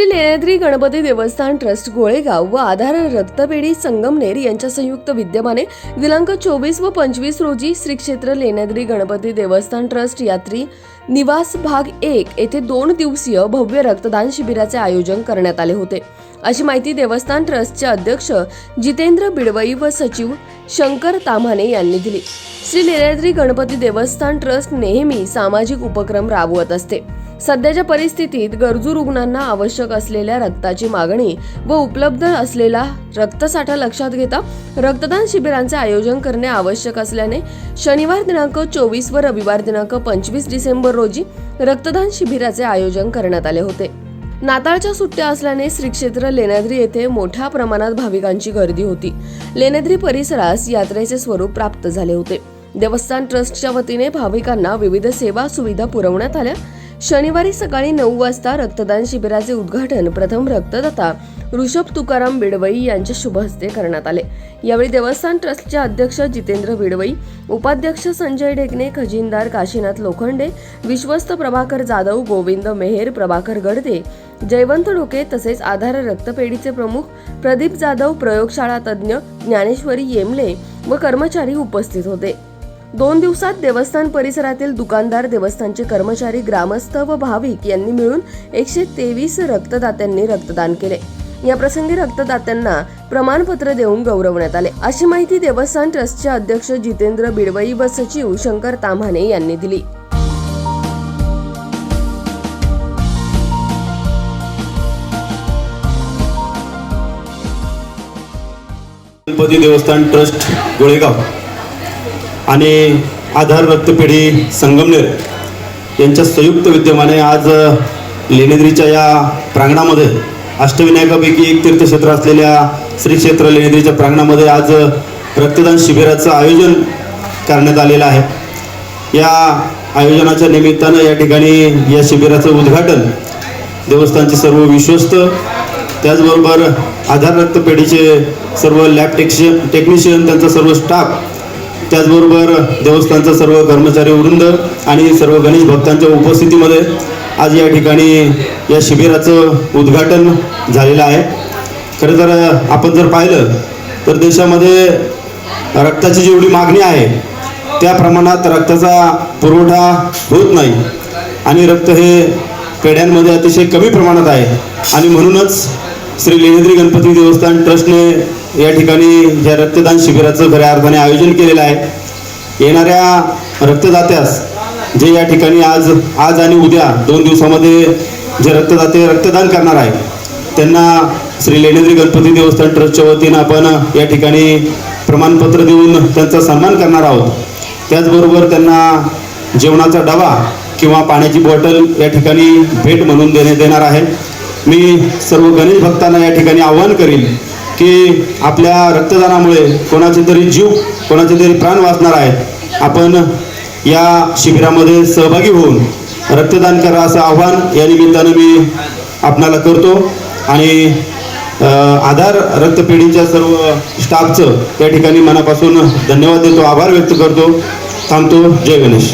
श्री लेण्याद्री गणपती देवस्थान ट्रस्ट गोळेगाव व आधार रक्तपेढी संगमनेर यांच्या संयुक्त विद्यमाने दिनांक चोवीस व पंचवीस रोजी श्री क्षेत्र लेण्याद्री गणपती देवस्थान ट्रस्ट यात्री निवास भाग एक येथे दोन दिवसीय भव्य रक्तदान शिबिराचे आयोजन करण्यात आले होते. अशी माहिती देवस्थान ट्रस्टचे अध्यक्ष जितेंद्र बिडवई व सचिव शंकर ताम्हाणे यांनी दिली. श्री लेण्याद्री गणपती देवस्थान ट्रस्ट नेहमी सामाजिक उपक्रम राबवत असते. सध्याच्या परिस्थितीत गरजू रुग्णांना आवश्यक असलेल्या रक्ताची मागणी व उपलब्ध असलेला रक्तसाठा लक्षात घेता रक्तदान शिबिरांचे आयोजन करणे आवश्यक असल्याने शनिवार दिनांक चोवीस व रविवार दिनांक पंचवीस डिसेंबर रोजी रक्तदान शिबिराचे आयोजन करण्यात आले होते. नाताळच्या सुट्ट्या असल्याने श्री क्षेत्र लेण्याद्री येथे मोठ्या प्रमाणात भाविकांची गर्दी होती. लेण्याद्री परिसरास यात्रेचे स्वरूप प्राप्त झाले होते. देवस्थान ट्रस्टच्या वतीने भाविकांना विविध सेवा सुविधा पुरवण्यात आल्या. शनिवारी सकाळी नऊ वाजता रक्तदान शिबिराचे उद्घाटन प्रथम रक्तदाता ऋषभ तुकाराम बिडवई यांच्या शुभ हस्ते करण्यात आले. यावेळी देवस्थान ट्रस्टचे अध्यक्ष जितेंद्र बिडवई उपाध्यक्ष संजय ढेकणे खजिनदार काशीनाथ लोखंडे विश्वस्त प्रभाकर जाधव गोविंद मेहेर प्रभाकर गडदे जयवंत डोके तसेच आधार रक्तपेढीचे प्रमुख प्रदीप जाधव प्रयोगशाळा तज्ज्ञ ज्ञानेश्वरी येमले व कर्मचारी उपस्थित होते. दोन दिवसात देवस्थान परिसरातील दुकानदार देवस्थानचे कर्मचारी ग्रामस्थ व भाविक यांनी मिळून एकशे तेवीस रक्तदात्यांनी रक्तदान केले. या प्रसंगी रक्तदात्यांना प्रमाणपत्र देऊन गौरवण्यात आले. अशी माहिती देवस्थान ट्रस्टचे अध्यक्ष जितेंद्र बिडवई व सचिव शंकर ताम्हाणे यांनी दिली. गणपती देवस्थान ट्रस्ट गोळेगाव. आणि आधार रक्तपेढी संगमनेर यांच्या संयुक्त विद्यमाने आज अ, लेणेद्रीच्या या प्रांगणामध्ये अष्टविनायकापैकी एक तीर्थक्षेत्र असलेल्या श्री क्षेत्र लेणेद्रीच्या प्रांगणामध्ये आज रक्तदान शिबिराचं आयोजन करण्यात आलेलं आहे. या आयोजनाच्या निमित्तानं या ठिकाणी या शिबिराचं उद्घाटन देवस्थानचे सर्व विश्वस्त त्याचबरोबर आधार रक्तपेढीचे सर्व लॅब टेक्शि टेक्निशियन त्यांचा सर्व स्टाफ त्याचबरोबर देवस्थानचा सर्व कर्मचारी वृंद आणि सर्व गणेश भक्तांच्या उपस्थितीमध्ये आज या ठिकाणी या शिबिराचं उद्घाटन झालेलं आहे. खरं तर आपण जर पाहिलं तर देशामध्ये रक्ताची जेवढी मागणी आहे त्या प्रमाणात रक्ताचा पुरवठा होत नाही. आणि रक्त हे पेढ्यांमध्ये अतिशय कमी प्रमाणात आहे. आणि म्हणूनच श्री लेनेद्री गणपती देवस्थान ट्रस्टने या ठिकाणी ज्या रक्तदान शिबिराचं खऱ्या अर्थाने आयोजन केलेलं आहे येणाऱ्या रक्तदात्यास जे या ठिकाणी आज आज आणि उद्या दोन दिवसामध्ये जे रक्तदाते रक्तदान करणार आहे त्यांना श्री लेनेद्री गणपती देवस्थान ट्रस्टच्या वतीनं आपण या ठिकाणी प्रमाणपत्र देऊन त्यांचा सन्मान करणार आहोत. त्याचबरोबर त्यांना जेवणाचा डबा किंवा पाण्याची बॉटल या ठिकाणी भेट म्हणून देणे देणार आहे. मी सर्व गणेश भक्तांना या ठिकाणी आव्हान करीन की आपल्या रक्तदानामुळे कोणाचे तरी जीव कोणाचे तरी प्राण वाचणार आहे आपण या शिबिरामध्ये सहभागी होऊन रक्तदान करा असं आव्हान या निमित्तानं मी आपणाला करतो. आणि आधार रक्तपेढीच्या सर्व स्टाफचं त्या ठिकाणी मनापासून धन्यवाद देतो आभार व्यक्त करतो. थांबतो. जय गणेश.